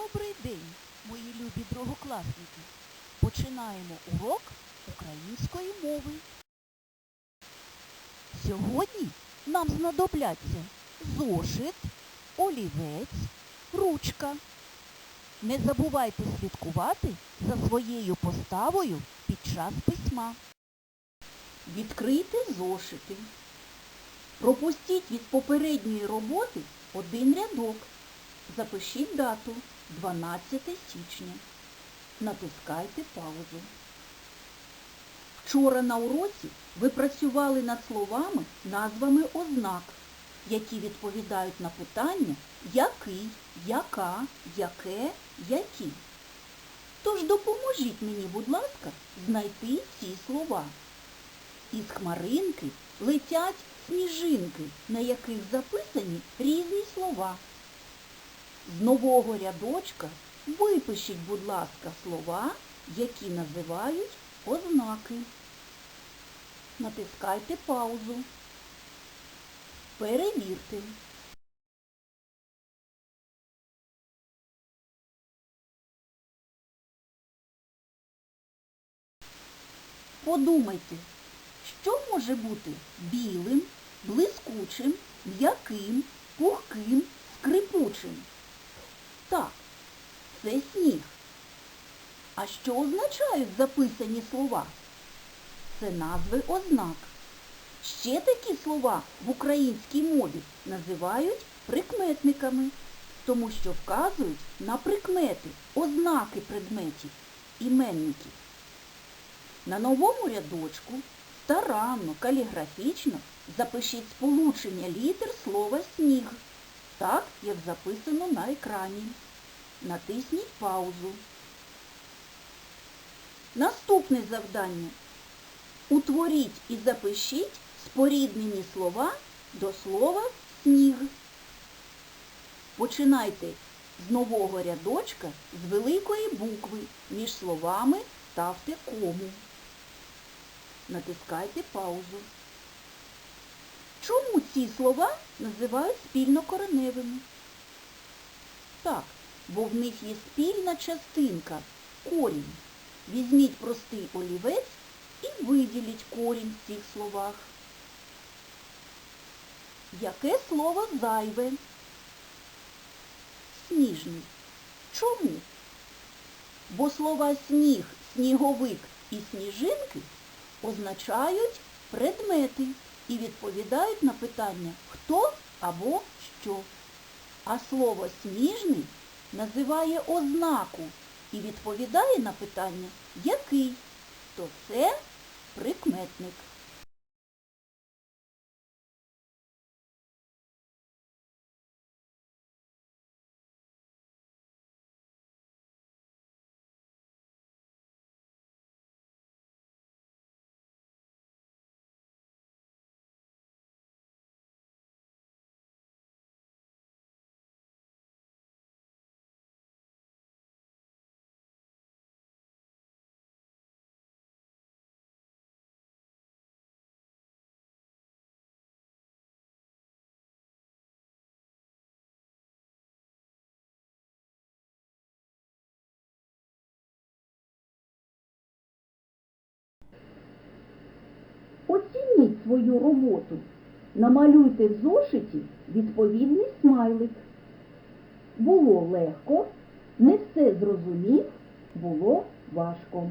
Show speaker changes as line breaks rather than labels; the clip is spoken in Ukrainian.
Добрий день, мої любі другокласники. Починаємо урок української мови. Сьогодні нам знадобляться зошит, олівець, ручка. Не забувайте слідкувати за своєю поставою під час письма. Відкрийте зошити. Пропустіть від попередньої роботи один рядок. Запишіть дату 12 січня. Натискайте паузу. Вчора на уроці ви працювали над словами, назвами ознак, які відповідають на питання який, яка, яке, які. Тож допоможіть мені, будь ласка, знайти ці слова. Із хмаринки летять сніжинки, на яких записані різні слова. З нового рядочка випишіть, будь ласка, слова, які називають ознаки. Натискайте паузу. Перевірте. Подумайте, що може бути білим, блискучим, м'яким, пухким, скрипучим? Так, це сніг. А що означають записані слова? Це назви ознак. Ще такі слова в українській мові називають прикметниками, тому що вказують на прикмети, ознаки предметів, іменників. На новому рядочку старанно, каліграфічно запишіть сполучення літер слова сніг, так, як записано на екрані. Натисніть паузу. Наступне завдання. Утворіть і запишіть споріднені слова до слова сніг. Починайте з нового рядочка з великої букви. Між словами ставте кому. Натискайте паузу. Чому ці слова називають спільнокореневими? Так, бо в них є спільна частинка корінь. Візьміть простий олівець і виділіть корінь в цих словах. Яке слово зайве? Сніжний. Чому? Бо слова сніг, сніговик і сніжинки означають предмети і відповідають на питання хто або що. А слово сніжний називає ознаку і відповідає на питання який, то це прикметник. Оцініть свою роботу. Намалюйте в зошиті відповідний смайлик. Було легко, не все зрозумів, було важко.